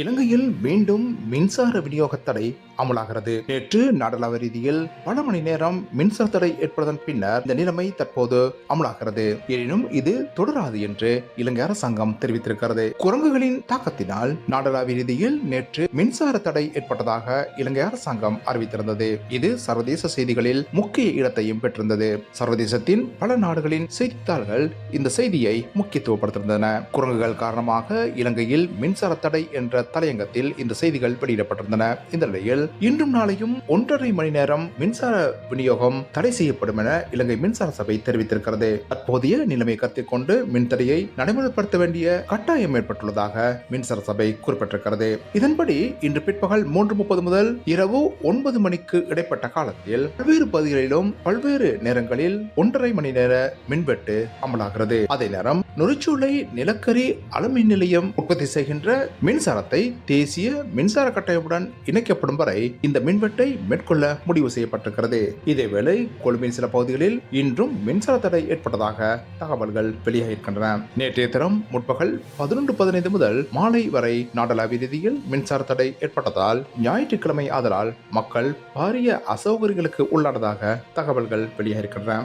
இலங்கையில் மீண்டும் மின்சார விநியோக தடை அமலாகிறது. நேற்று நாடளாவ ரீதியில் பல மணி நேரம் மின்சார தடை ஏற்பட்டதன் பின்னர் இந்த நிலைமை தற்போது அமலாகிறது. எனினும் இது தொடராது என்று இலங்கை அரசாங்கம் தெரிவித்திருக்கிறது. குரங்குகளின் தாக்கத்தினால் நாடளாவிய ரீதியில் நேற்று மின்சார தடை ஏற்பட்டதாக இலங்கை அரசாங்கம் அறிவித்திருந்தது. இது சர்வதேச செய்திகளில் முக்கிய இடத்தையும் பெற்றிருந்தது. சர்வதேசத்தின் பல நாடுகளின் செய்தித்தாள்கள் இந்த செய்தியை முக்கியத்துவப்படுத்தியிருந்தன குரங்குகள் காரணமாக இலங்கையில் மின்சார தடை என்ற தலையங்கத்தில் இந்த செய்திகள் வெளியிடப்பட்டிருந்தன. இந்த நிலையில் இன்றும் நாளையும் ஒன்றரை மணி நேரம் மின்சார விநியோகம் தடை செய்யப்படும் என இலங்கை மின்சார சபை தெரிவித்திருக்கிறது. தற்போதைய நிலைமை கருத்தில் கொண்டு மின்தடையை நடைமுறைப்படுத்த வேண்டிய கட்டாயம் ஏற்பட்டுள்ளதாக மின்சார சபை குறிப்பிட்டிருக்கிறது. இதன்படி இன்று பிற்பகல் மூன்று முப்பது முதல் இரவு ஒன்பது மணிக்கு இடைப்பட்ட காலத்தில் பல்வேறு பகுதிகளிலும் பல்வேறு நேரங்களில் ஒன்றரை மணி நேர மின்வெட்டு அமலாகிறது. அதே நேரம் நுரைச்சூளை நிலக்கரி அலுமின் நிலையம் உற்பத்தி செய்கின்ற மின்சாரத்தை தேசிய மின்சார கட்டமைப்புடன் இணைக்கப்படும் வரை இந்த மின்வெட்டை மேற்கொள்ள முடிவு செய்யப்பட்டிருக்கிறது. இதேவேளை கொழும்பின் சில பகுதிகளில் இன்றும் மின்சார தடை ஏற்பட்டதாக தகவல்கள் வெளியாகியிருக்கின்றன. நேற்றைய தினம் முற்பகல் பதினொன்று பதினைந்து முதல் மாலை வரை நாடளாவிய ரீதியில் மின்சார தடை ஏற்பட்டதால் ஞாயிற்றுக்கிழமை ஆதலால் மக்கள் பாரிய அசௌகரியங்களுக்கு உள்ளானதாக தகவல்கள் வெளியாகியிருக்கின்றன.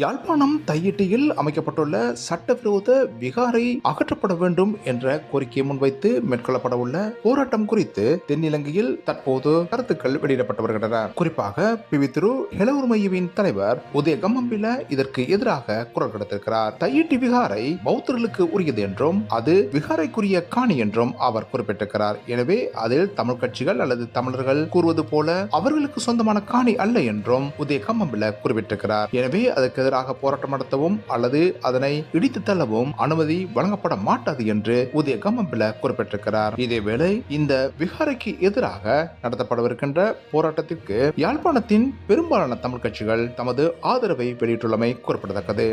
யாழ்ப்பாணம் தையிட்டியில் அமைக்கப்பட்டுள்ள சட்டவிரோத விகாரை அகற்றப்பட வேண்டும் என்ற கோரிக்கையை முன்வைத்து மேற்கொள்ளப்பட உள்ள போராட்டம் குறித்து தென்னிலங்கையில் தற்போது கருத்துக்கள் வெளியிடப்பட்டு வருகின்றன குறிப்பாக பிவி திரு ஹெலவுர்மையுவின் தலைவர் உதய கம்மம்பில இதற்கு எதிராக குரல் கொடுத்திருக்கிறார். தையிட்டி விகாரை பௌத்தர்களுக்கு உரியது என்றும் அது விகாரைக்குரிய காணி என்றும் அவர் குறிப்பிட்டிருக்கிறார். எனவே அதில் தமிழ் கட்சிகள் அல்லது தமிழர்கள் கூறுவது போல அவர்களுக்கு சொந்தமான காணி அல்ல என்றும் உதய கம்மம்பில குறிப்பிட்டிருக்கிறார். எனவே அதற்கு எதிராக போராட்டம் நடத்தவும் அல்லது அதனை இடித்து தள்ளவும் அனுமதி வழங்கப்பட மாட்டாது என்று உதய கம்மம்பில குறிப்பிட்டிருக்கிறார். இதேவேளை இந்த விகாரைக்கு எதிராக நடத்தப்படவிருக்கின்ற போராட்டத்திற்கு யாழ்ப்பாணத்தின் பெரும்பாலான தமிழ் கட்சிகள் தமது ஆதரவை வெளியிட்டுள்ளமை குறிப்பிடத்தக்கது.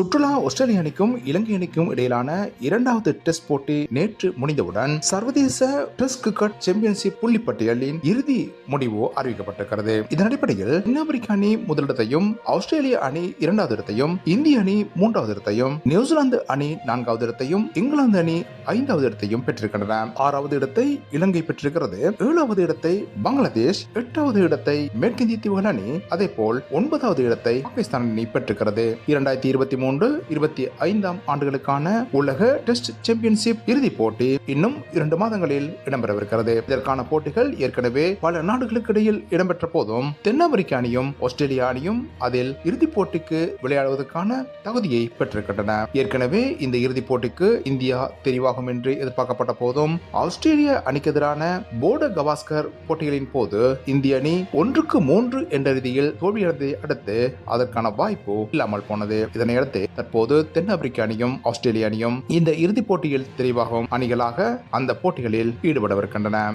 சுற்றுலா ஆஸ்திரேலிய அணிக்கும் இலங்கை அணிக்கும் இடையிலான இரண்டாவது டெஸ்ட் போட்டி நேற்று முடிந்தவுடன் சர்வதேச டெஸ்ட் கிரிக்கெட் சாம்பியன்ஷிப் புள்ளிப்பட்டியலின் இறுதி முடிவு அறிவிக்கப்பட்டிருக்கிறது. இதன் அடிப்படையில் தென்னாப்பிரிக்க அணி முதலிடத்தையும் ஆஸ்திரேலிய அணி இரண்டாவது இடத்தையும் இந்திய அணி மூன்றாவது இடத்தையும் நியூசிலாந்து அணி நான்காவது இடத்தையும் இங்கிலாந்து அணி ஐந்தாவது இடத்தையும் பெற்றிருக்கின்றன. ஆறாவது இடத்தை இலங்கை பெற்றிருக்கிறது. ஏழாவது இடத்தை பங்களாதேஷ் எட்டாவது இடத்தை மேற்கிந்திய தீவுகள் அணி அதே போல் ஒன்பதாவது இடத்தை பாகிஸ்தான் அணி பெற்றிருக்கிறது. இரண்டாயிரத்தி இருபத்தி மூணு மூன்று இருபத்தி ஐந்தாம் ஆண்டுகளுக்கான உலக டெஸ்ட் சாம்பியன்ஷிப் இறுதிப் போட்டி இன்னும் இரண்டு மாதங்களில் இடம்பெறவிருக்கிறது. இதற்கான போட்டிகள் ஏற்கனவே பல நாடுகளுக்கு இடையில் இடம்பெற்ற போதும் தென்னாப்பிரிக்க அணியும் ஆஸ்திரேலியா அணியும் அதில் இறுதிப் போட்டிக்கு விளையாடுவதற்கான தகுதியை பெற்றிருக்கின்றன. ஏற்கனவே இந்த இறுதிப் போட்டிக்கு இந்தியா தெரிவாகும் என்று எதிர்பார்க்கப்பட்ட போதும் ஆஸ்திரேலிய அணிக்கு எதிரான போர்ட கவாஸ்கர் போட்டிகளின் போது இந்திய அணி ஒன்றுக்கு மூன்று என்ற ரீதியில் தோல்வியடைந்ததை அடுத்து அதற்கான வாய்ப்பு இல்லாமல் போனது. இதனையடுத்து தற்போது தென்னாப்பிரிக்க அணியும் ஆஸ்திரேலிய அணியும் இந்த இறுதிப் போட்டியில் தெரிவாகும் அணிகளாக அந்த போட்டிகளில் ஈடுபடவிருக்கின்றன.